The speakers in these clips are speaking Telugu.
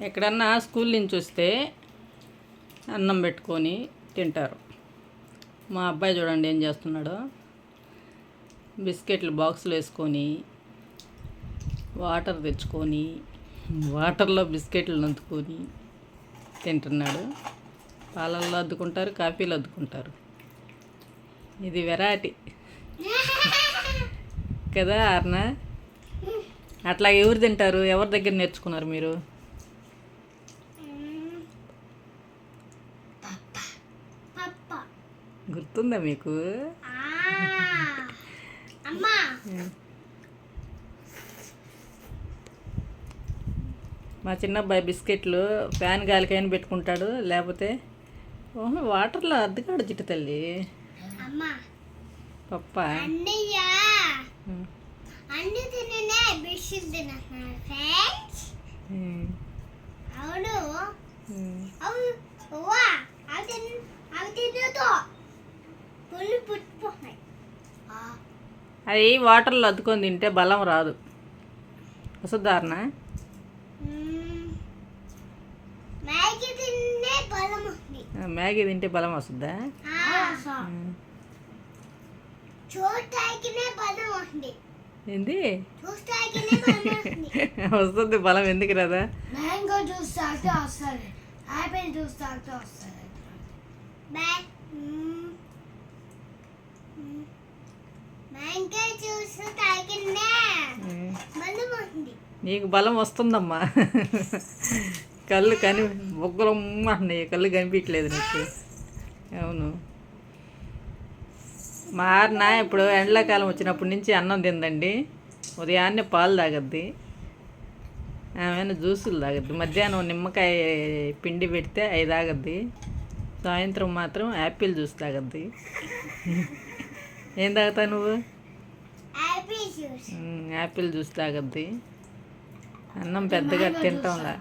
ఎక్కడన్నా స్కూల్ నుంచి వస్తే అన్నం పెట్టుకొని తింటారు. మా అబ్బాయి చూడండి ఏం చేస్తున్నాడో. బిస్కెట్లు బాక్సులు వేసుకొని వాటర్ తెచ్చుకొని వాటర్లో బిస్కెట్లు నందుకొని తింటున్నాడు. పాలల్లో అద్దుకుంటారు కాఫీలో అద్దుకుంటారు. ఇది వెరైటీ. కదా అర్ణ అట్లా ఎవరు తింటారు? ఎవరి దగ్గర నేర్చుకున్నారు మీరు? గుర్తుందా మీకు? మా చిన్న అబ్బాయి బిస్కెట్లు ఫ్యాన్ గాలికైనా పెట్టుకుంటాడు లేకపోతే ఓహో వాటర్లో అద్దెకాడు చిట్టు తల్లి. పప్ప. బిస్కెట్ తింటున్నాను ఫ్రెండ్స్ అవును. అవి తిన్ అవి తినదు పుల్లు పుట్టిపోతున్నాయి అది వాటర్లో అద్దుకొని తింటే బలం రాదు. వసుధారణ మ్యాగీ బలం తింటే బలం వస్తుందా. చూడటానికినే బలం ఉంది. ఏంది? వస్తుంది బలం ఎందుకు రాదా? మ్యాంగో జ్యూస్ తాగితే వస్తుంది. యాపిల్ జ్యూస్ తాగితే వస్తుంది. మ్యాంగో జ్యూస్ తాగినే ఉమ్. బలం ఉంది నీకు బలం వస్తుందమ్మా. కళ్ళు కని బొగ్గలు అంటున్నాయి కళ్ళు కనిపించలేదు నీకు. అవును. మా ఆరున ఇప్పుడు ఎండాకాలం వచ్చినప్పటి నుంచి అన్నం తిందండి. ఉదయాన్నే పాలు తాగద్ది. ఆమె జ్యూసులు తాగద్ది. మధ్యాహ్నం నిమ్మకాయ పిండి పెడితే అవి తాగద్ది. సాయంత్రం మాత్రం యాపిల్ జ్యూస్ తాగద్ది. ఏం తాగుతావు నువ్వు? Apple juice. తాగద్ది. అన్నం పెద్దగా తింటాంలా.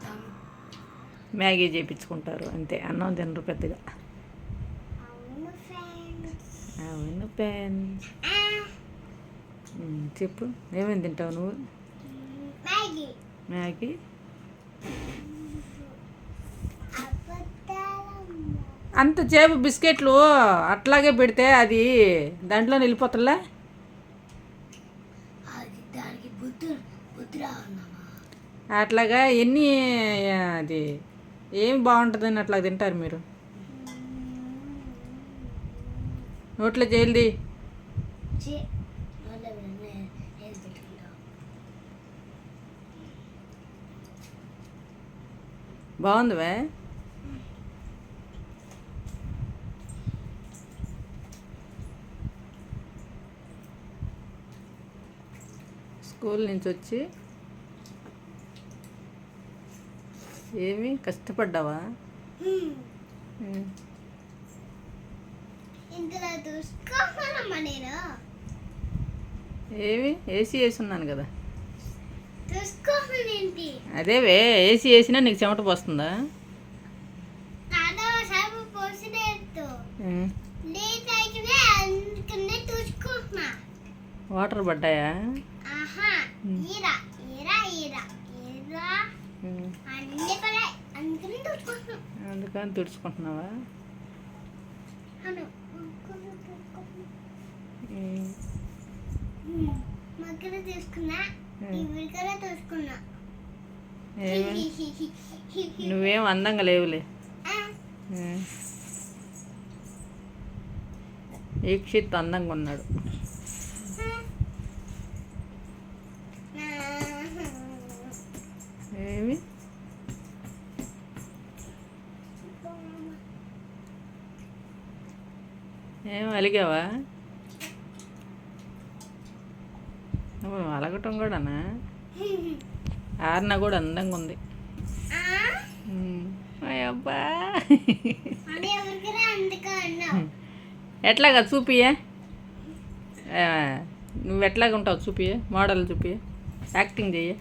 మ్యాగీ చేయించుకుంటారు అంతే. అన్నం తినరు పెద్దగా. అవును పెన్. చెప్పు ఏమేమి తింటావు నువ్వు? మ్యాగీ. అంత చేపు బిస్కెట్లు అట్లాగే పెడితే అది దాంట్లో రావన్నమా అట్లాగా ఎన్ని అది ఏం బాగుంటుందని అట్లా తింటారు మీరు? నోట్లో జైల్ది. బాగుందివే. స్కూల్ నుంచి వచ్చి ఏమి? కష్టపడ్డావా. ఇందులో చూసుకోవాలమ్మా నేను? ఏమి ఏసీ వేసి ఉన్నాను కదా. చూసుకోవాలేంటి అదేవే ఏసీ వేసినా నీకు చెమట పోస్తుందా? వాటర్ పడ్డాయా? అందుకని తుడుచుకుంటున్నావా అను ఉమ్. తీసుకున్నా నువ్వేం అందంగా లేవులే. ఈక్షిత్ అందంగా ఉన్నాడు. ఏమి? ఏం అలిగావా నువ్వు అలగటం కూడానా? ఆర్న కూడా అందంగా ఉంది. అబ్బా. ఎట్లాగా చూపియే? నువ్వు ఎట్లాగా ఉంటావు చూపియే? మోడల్ చూపియే? యాక్టింగ్ చెయ్యి?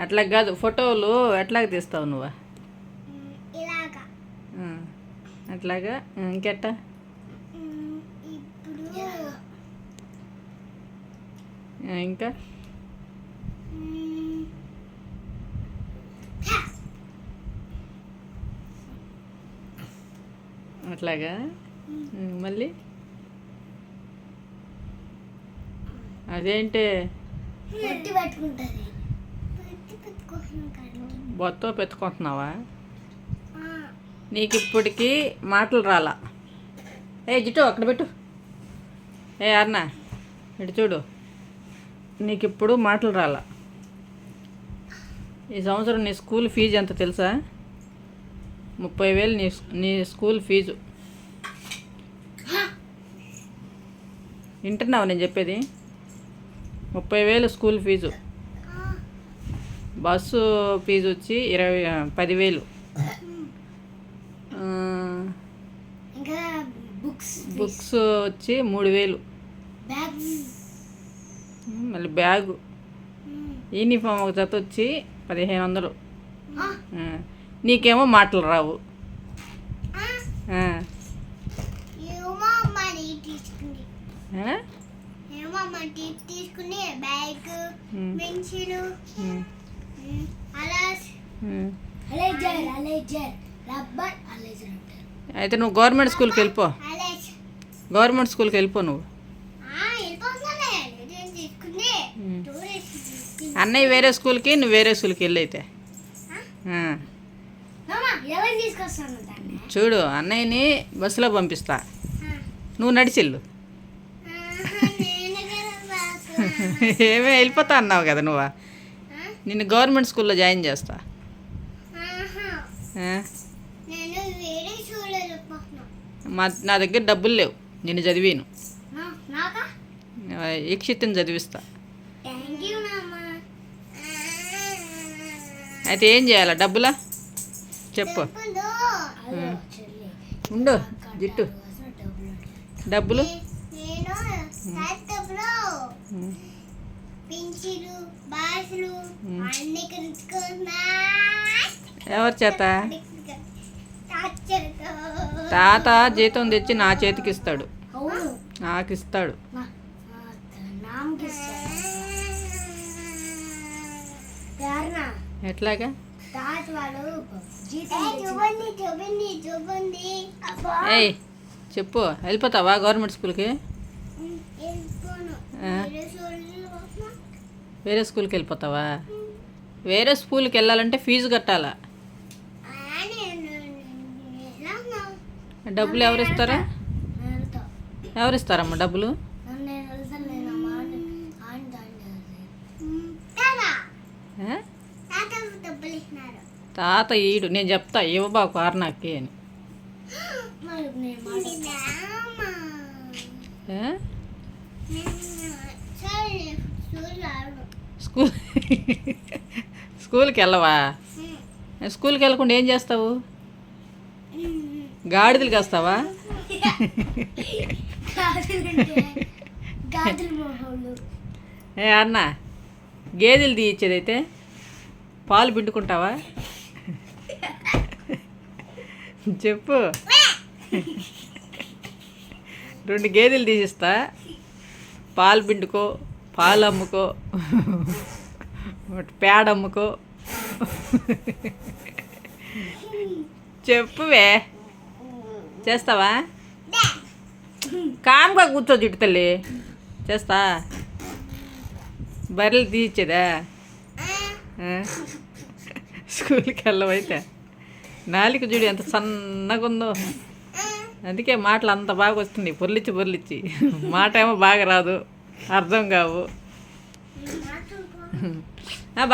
అట్లా కాదు ఫోటోలు ఎట్లాగా తీస్తావు నువ్వు? అట్లాగా ఇంకెట్టా? ఇంకా? అట్లాగా? మళ్ళీ? అదేంటే? బొత్తో పెట్టుకుంటున్నావా? నీకు ఇప్పటికీ మాటలు రాలా. ఏ జిట్టు అక్కడ పెట్టు. ఏ అన్న ఇటు చూడు. నీకు ఇప్పుడు మాటలు రాలా. ఈ సంవత్సరం నీ స్కూల్ ఫీజు ఎంత తెలుసా? ముప్పై వేలు నీ నీ స్కూల్ ఫీజు. వింటున్నావు నేను చెప్పేది? ముప్పై వేలు స్కూల్ ఫీజు. బస్సు ఫీజు వచ్చి ఇరవై పదివేలు. బుక్స్ బుక్స్ వచ్చి మూడు వేలు. బ్యాగ్స్. మళ్ళీ బ్యాగు. యూనిఫామ్ ఒక జత వచ్చి పదిహేను వందలు. నీకేమో మాటలు రావు. తీసుకుని బ్యాగ్ పెన్సిల్. అయితే నువ్వు గవర్నమెంట్ స్కూల్కి వెళ్ళిపో. గవర్నమెంట్ స్కూల్కి వెళ్ళిపో నువ్వు వెళ్ళిపోతున్నానే నేను తీసుకుని ఉమ్. టూరిస్ట్ తీసుకుని అన్నయ్య వేరే స్కూల్కి నువ్వు వేరే స్కూల్కి వెళ్ళి అయితే. ఆ. మామా ఎవరు తీసుకొస్తాను దాన్ని? చూడు అన్నయ్యని బస్సులో పంపిస్తా. నువ్వు నేను రాసుకున్నా. ఏమే వెళ్ళిపోతా అన్నావు కదా నువ్వు? నిన్ను గవర్నమెంట్ స్కూల్లో జాయిన్ చేస్తా? నేను మా నా దగ్గర డబ్బులు లేవు. నిన్ను చదివాను. నా- నాకా? ఈక్షిత్తుని చదివిస్తా. అయితే ఏం చేయాలా? డబ్బులా? చెప్పు. ఉండు జిట్టు. డబ్బులు? ఎవరి చేత. తాత జీతం తెచ్చి నా చేతికి ఇస్తాడు నాకు ఇస్తాడు ఎట్లాగా ఏయ్ చెప్పు వెళ్ళిపోతావా గవర్నమెంట్ స్కూల్కి. వేరే స్కూల్కి వెళ్ళిపోతావా వేరే స్కూల్కి వెళ్ళాలంటే ఫీజు కట్టాలా? డబ్బులు ఎవరు ఇస్తారా. ఎవరు ఇస్తారమ్మా డబ్బులు నన్ను నేను వెళ్తాను నేను అమ్మ ఆడి ఆడి దాన్ని తాత ఆ? తాత డబ్బులు ఇస్తున్నారు తాత ఈడు నేను చెప్తా ఇవ్వబాకు ఆర్నాకి అని. స్కూల్ స్కూల్కి వెళ్ళవా? స్కూల్కి వెళ్ళకుండా ఏం చేస్తావు? గాడిదలు కాస్తావా? ఏ అన్న గేదెలు తీయిచ్చేదైతే పాలు పిండుకుంటావా? చెప్పు. రెండు గేదెలు తీసిస్తా. పాలు పిండుకో పాలు అమ్ముకో పేడ అమ్ముకో. చెప్పువే. చేస్తావా? కామ్గా కూర్చో తల్లి. చేస్తా. బర్రెలు తీయించేదా? స్కూల్కి వెళ్ళవైతే. నాలిక చూడు ఎంత సన్నగా ఉందో. అందుకే మాటలు అంత బాగా వస్తుంది పొర్లిచ్చి పొర్లిచ్చి మాట ఏమో బాగా రాదు. అర్థం కావు.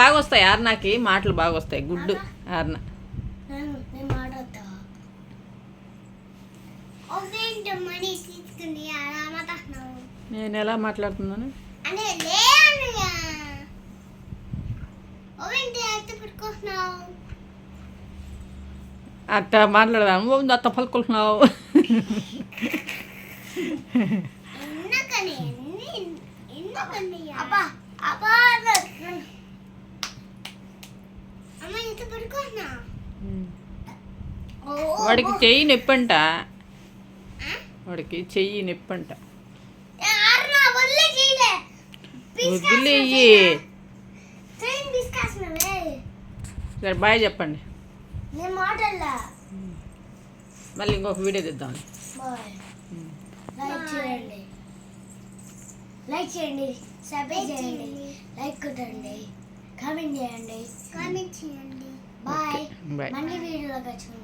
బాగా వస్తాయి ఆర్నాకి. మాటలు బాగా వస్తాయి. గుడ్డు ఆర్న. నేను ఎలా మాట్లాడుతున్నాను? ఒకటి మనీ తీసుకుని అలా మాట్లాడుతున్నావు నేను ఎలా మాట్లాడుతున్నాను అంటే లేనుగా ఒకటి ఎంత పెట్టుకుంటున్నావు అట్ట మాట్లాడదాము. అత్త పలుకుంటున్నావు వాడికి చెయ్యి నొప్పంట. వాడికి చెయ్యి నొప్పంట. వదిలేయి సరే బాయ్ చెప్పండి. నేను మాటల్లా? మళ్ళీ ఇంకొక వీడియో తీద్దాం. బాయ్. లైక్ చేయండి. లైక్ చేయండి. సబ్స్క్రైబ్ చేయండి. లైక్ కొట్టండి. కామెంట్ చేయండి. కామెంట్ చేయండి. బాయ్. బాయ్. మళ్ళీ వీడియోలో కలుసుకుందాం